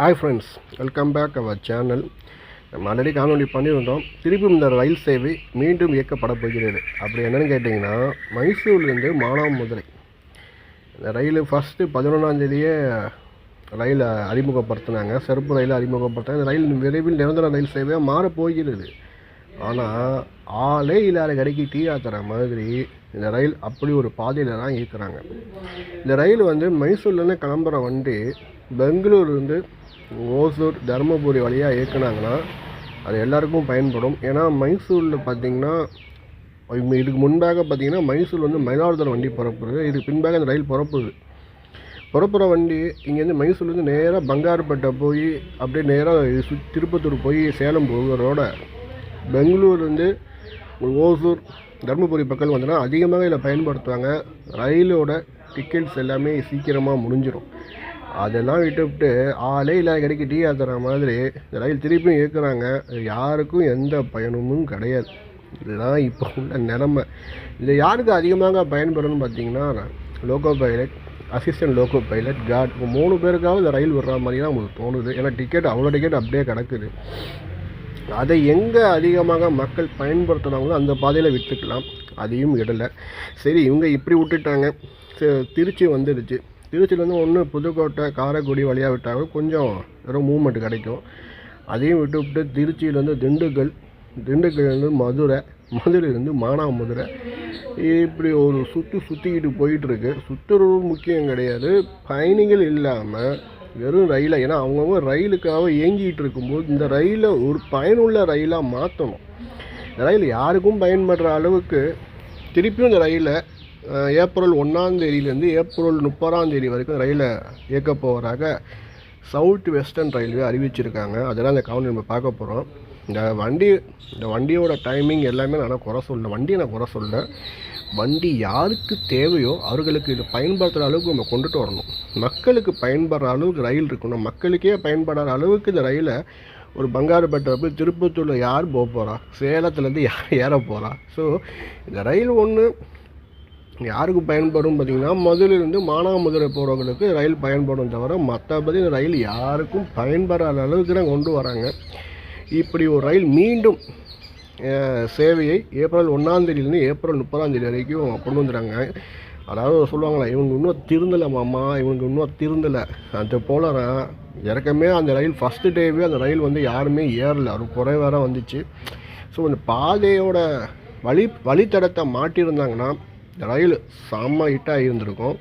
Hi friends welcome back our channel நம்ம already காணொலி பண்ணியிருந்தோம். திருப்பியும் இந்த ரயில் சேவை மீண்டும் இயக்கப்பட போகிறது. அப்படி என்னென்னு கேட்டிங்கன்னா மைசூர்லேருந்து மானாமதுரை இந்த ரயில் ஃபஸ்ட்டு பதினொன்றாந்தேதியே ரயிலை அறிமுகப்படுத்தினாங்க. சிறப்பு ரயிலை அறிமுகப்படுத்தினாங்க. இந்த ரயில் விரைவில் நிரந்தர ரயில் சேவையாக மாறப்போகிறது ஆனால் ஆளே இல்லாத கடைக்கு டீ ஆத்துற மாதிரி இந்த ரயில் அப்படி ஒரு பாதையில் தான் இயக்குறாங்க. இந்த ரயில் வந்து மைசூர்லேருந்து கிளம்புற வண்டி பெங்களூர்லேருந்து ஓசூர் தருமபுரி வழியாக இயக்குனாங்கன்னா அது எல்லாருக்கும் பயன்படும். ஏன்னா மைசூரில் பார்த்தீங்கன்னா இதுக்கு முன்பாக பார்த்தீங்கன்னா மைசூர் வந்து மயிலாடுதுறை வண்டி புறப்புறது இதுக்கு பின்பாக அந்த ரயில் புறப்படுது. புறப்புற வண்டி இங்கேருந்து மைசூர்லேருந்து நேராக பங்காருப்பேட்டை போய் அப்படியே நேராக சு திருப்பத்தூர் போய் சேலம் போகிறதோட பெங்களூர்லேருந்து ஓசூர் தருமபுரி பக்கம் வந்தோன்னா அதிகமாக இதில் பயன்படுத்துவாங்க. ரயிலோட டிக்கெட்ஸ் எல்லாமே சீக்கிரமாக முடிஞ்சிடும் அதெல்லாம் விட்டுவிட்டு ஆளே இல்லாத கிடைக்க டீ ஆத்துற மாதிரி இந்த ரயில் திருப்பியும் இயக்குறாங்க. யாருக்கும் எந்த பயனும் கிடையாது. இதுதான் இப்போ உள்ள நிலமை. இது யாருக்கு அதிகமாக பயன்படும்னு பார்த்தீங்கன்னா loco pilot assistant loco pilot guard மூணு பேருக்காவது இந்த ரயில் விடுற மாதிரி தான் உங்களுக்கு தோணுது. ஏன்னா டிக்கெட் அவ்வளோ டிக்கெட் அப்படியே கிடக்குது. அதை எங்கே அதிகமாக மக்கள் பயன்படுத்துகிறாங்களோ அந்த பாதையில் விட்டுக்கலாம். அதையும் விடலை. சரி இவங்க இப்படி விட்டுட்டாங்க. திருச்சி வந்துடுச்சு. திருச்சியிலேருந்து ஒன்று புதுக்கோட்டை காரைக்குடி வழியாக விட்டாங்க. கொஞ்சம் வெறும் மூவ்மெண்ட் கிடைக்கும். அதையும் விட்டு விட்டு திருச்சியிலேருந்து திண்டுக்கல் திண்டுக்கல்லேருந்து மதுரை மதுரையிலேருந்து மானாமதுரை. இப்படி ஒரு சுற்று சுற்றிக்கிட்டு போயிட்டுருக்கு சுற்றுறவு முக்கியம் கிடையாது. பயணிகள் இல்லாமல் வெறும் ரயிலை ஏன்னா அவங்கவுங்க ரயிலுக்காக இயங்கிட்டு இருக்கும்போது இந்த ரயிலை ஒரு பயனுள்ள ரயிலாக மாற்றணும் இந்த ரயில் யாருக்கும் பயன்படுற அளவுக்கு திருப்பியும் இந்த ரயிலை ஏப்ரல் ஒன்றாந்தேதியிலேருந்து ஏப்ரல் முப்பதாந்தேதி வரைக்கும் ரயிலை இயக்க போகிறாங்க சவுத் வெஸ்டர்ன் ரயில்வே அறிவிச்சிருக்காங்க. அதெல்லாம் இந்த கவனம் நம்ம பார்க்க போகிறோம் இந்த வண்டி இந்த வண்டியோட டைமிங் எல்லாமே நான் குறை சொல்ல வண்டியை நான் குறை சொல்ல. வண்டி யாருக்கு தேவையோ அவர்களுக்கு இது பயன்படுத்துகிற அளவுக்கு நம்ம கொண்டுட்டு வரணும். மக்களுக்கு பயன்படுற அளவுக்கு ரயில் இருக்கணும். மக்களுக்கே பயன்படாத அளவுக்கு இந்த ரயிலை ஒரு பங்காருப்பேட்டை போய் திருப்பத்தூரில் யார் போக போகிறா சேலத்துலேருந்து யார் ஏற போகிறா ஸோ இந்த ரயில் ஒன்று யாருக்கு பயன்படும் பார்த்தீங்கன்னா மதுரையிலேருந்து மானாமதுரை போகிறவங்களுக்கு ரயில் பயன்படும் தவிர மற்றபடி இந்த ரயில் யாருக்கும் பயன்படாத அளவுக்கு தான் கொண்டு வராங்க. இப்படி ஒரு ரயில் மீண்டும் சேவையை ஏப்ரல் ஒன்றாம் தேதியிலேருந்து ஏப்ரல் முப்பதாம் தேதி வரைக்கும் கொண்டு வந்துடுறாங்க. அதாவது சொல்லுவாங்களா இவங்க இன்னும் திருந்தலை மாமா இவங்க இன்னும் திருந்தலை. அது போல இறக்கமே அந்த ரயில் ஃபஸ்ட்டு டேவே அந்த ரயில் வந்து யாருமே ஏறல. ஒரு குறை வேற வந்துச்சு. ஸோ அந்த பாதையோட வழி வழித்தடத்தை மாட்டியிருந்தாங்கன்னா இந்த ரயில் செம்ம ஹிட்டாக இருந்திருக்கும்.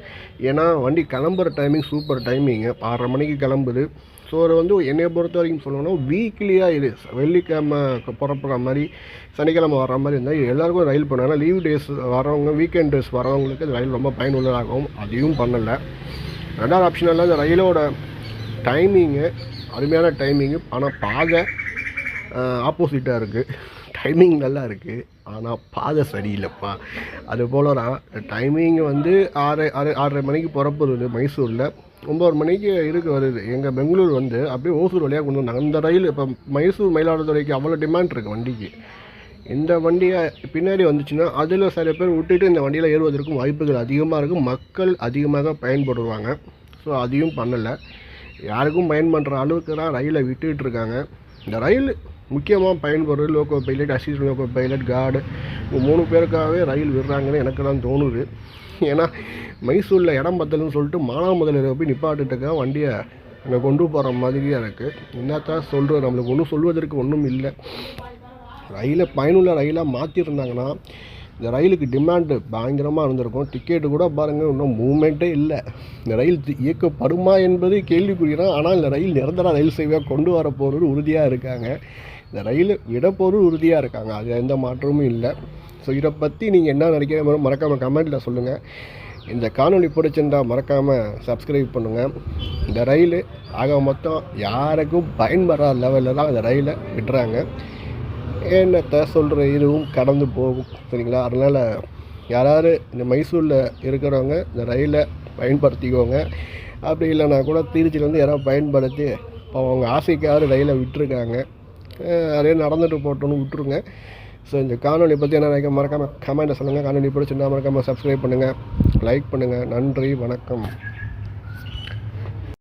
ஏன்னா வண்டி கிளம்புற டைமிங் சூப்பர் டைமிங்கு ஆறரை மணிக்கு கிளம்புது. ஸோ அது வந்து என்னை பொறுத்த வரைக்கும் சொல்லணும்னா வீக்லியாக இது. வெள்ளிக்கிழமை புறப்படுற மாதிரி சனிக்கிழமை வர்ற மாதிரி இருந்தால் எல்லாருக்கும் ரயில் பண்ணாங்க லீவ் டேஸ் வரவங்க வீக்கெண்ட் டேஸ் வரவங்களுக்கு ரயில் ரொம்ப பயனுள்ளதாகும் அதையும் பண்ணலை. ரெண்டாவது ஆப்ஷனெல்லாம் இந்த ரயிலோட டைமிங்கு அருமையான டைமிங்கு ஆனால் பாதை ஆப்போசிட்டாக இருக்குது டைமிங் நல்லா இருக்குது ஆனால் பாதை சரியில்லைப்பா. அது போல தான் டைமிங் வந்து ஆறு ஆறு ஆறரை மணிக்கு புறப்படுது மைசூரில் ஒம்பது மணிக்கு இருக்கு வருது. எங்கள் பெங்களூர் வந்து அப்படியே ஓசூர் வழியாக கொண்டு வந்தாங்க. அந்த ரயில் இப்போ மைசூர் மயிலாடுதுறைக்கு அவ்வளோ டிமாண்ட் இருக்குது வண்டிக்கு. இந்த வண்டியை பின்னாடி வந்துச்சுன்னா அதில் சில பேர் விட்டுட்டு இந்த வண்டியில் ஏறுவதற்கும் வாய்ப்புகள் அதிகமாக இருக்கும் மக்கள் அதிகமாக பயன்படுவாங்க. ஸோ அதையும் பண்ணலை. யாருக்கும் பயன்படுற அளவுக்கு தான் ரயிலை விட்டுட்டு இருக்காங்க. இந்த ரயில் முக்கியமாக பயன்படுறது loco pilot assistant loco pilot guard மூணு பேருக்காகவே ரயில் விடுறாங்கன்னு எனக்கு தான் தோணுது. ஏன்னா மைசூரில் இடம் பத்தலன்னு சொல்லிட்டு மானாமதுரையில் போய் நிப்பாட்டுட்டுக்க வண்டியை அங்கே கொண்டு போகிற மாதிரியாக இருக்குது என்னத்தான் சொல்கிறது நம்மளுக்கு ஒன்றும் சொல்வதற்கு ஒன்றும் இல்லை. ரயிலை பயனுள்ள ரயிலாக மாற்றிருந்தாங்கன்னா இந்த ரயிலுக்கு டிமாண்டு பயங்கரமாக இருந்திருக்கும். டிக்கெட்டு கூட பாருங்கள் இன்னும் மூவ்மெண்ட்டே இல்லை. இந்த ரயில் இயக்கப்படுமா என்பது கேள்விக்குறிதான். ஆனால் இந்த ரயில் நிரந்தர ரயில் சேவையாக கொண்டு வர போகிறது உறுதியாக இருக்காங்க. இந்த ரயில் விட போகிறது உறுதியாக இருக்காங்க. அது எந்த மாற்றமும் இல்லை. ஸோ இதை பற்றி நீங்கள் என்ன நினைக்கிறீங்க மறக்காமல் கமெண்ட்டில் சொல்லுங்கள் இந்த காணொளி பிடிச்சிருந்தா மறக்காமல் சப்ஸ்கிரைப் பண்ணுங்கள் இந்த ரயில் ஆக மொத்தம் யாருக்கும் பயன்படாத லெவலில் தான் இந்த ரயிலை விடுறாங்க. என்னத்தை சொல்கிற இதுவும் கடந்து போகும் சரிங்களா? அதனால் யாராவது இந்த மைசூரில் இருக்கிறவங்க இந்த ரயிலை பயன்படுத்திக்கோங்க. அப்படி இல்லைனா கூட திருச்சியிலேருந்து யாராவது பயன்படுத்தி இப்போ அவங்க ஆசைக்காவது ரயிலை விட்டுருக்காங்க. அதே நடந்துட்டு போட்டோன்னு விட்டுருங்க. ஸோ இந்த காணொலி பற்றி என்ன நினைக்க மறக்காமல் கமெண்ட்டை சொல்லுங்கள் காணொலி பிடிச்சிருந்தா மறக்காமல் சப்ஸ்கிரைப் பண்ணுங்கள் லைக் பண்ணுங்கள் நன்றி. வணக்கம்.